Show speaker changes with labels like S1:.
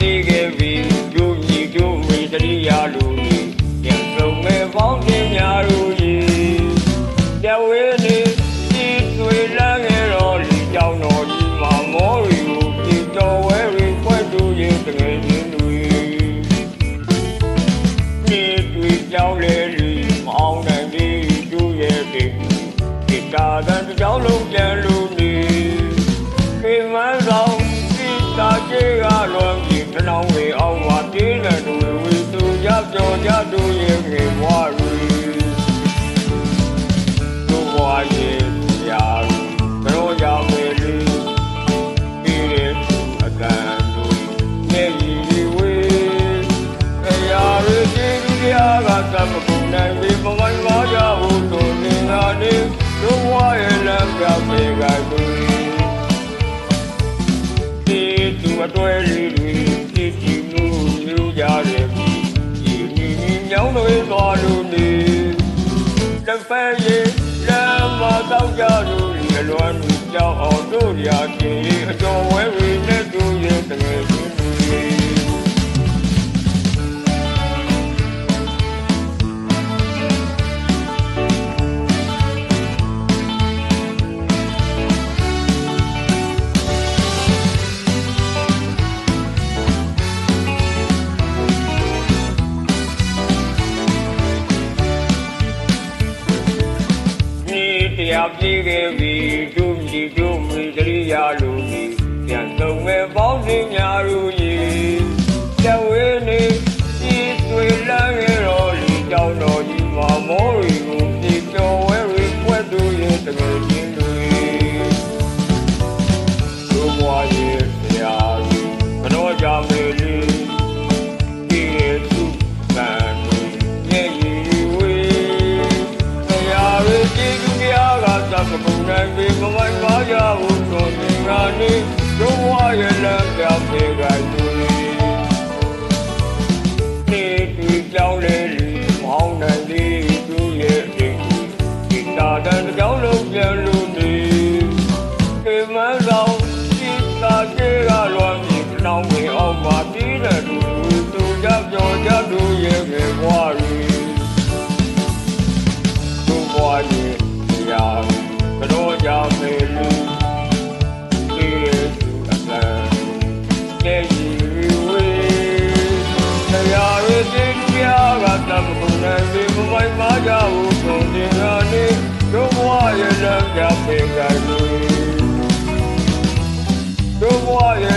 S1: သေးခဲ့ပြီကျိုးညီကျိုးမိတရိယာလူကြီးပြန်ဆုံးမဲ့ပေါင်းတင်များတို့ကြီးတဝဲနေ ရောက်ပေကသူဒီသူအတွေ့လူတွေကြည့်ကြည့်မှုမျိုးကြတယ်ဒီဒီညောင်းတွေသွားလို့နေတစ်ဖက်ရဲ့လမ်းမတော့ကြလို့ဒီအလွန်ကြောက်အောင်တို့ရာခင်အတော် မြပြေခဲ့ပြီသူမြည်သူမြည်တရိယာလူကြီးပြန်ဆုံးမဲ့ ကပုံနိုင်ပြီးမမိုက်ပါရဘူးဆိုရင်ငါနေဒုဝရဲ့လမ်းပြောင်းပြေကြသူနေပြီးကြောင်းလေးမောင်းနိုင်လေးသူရဲ့အိမ်ကိုဒီတာတန်က ya te gané. A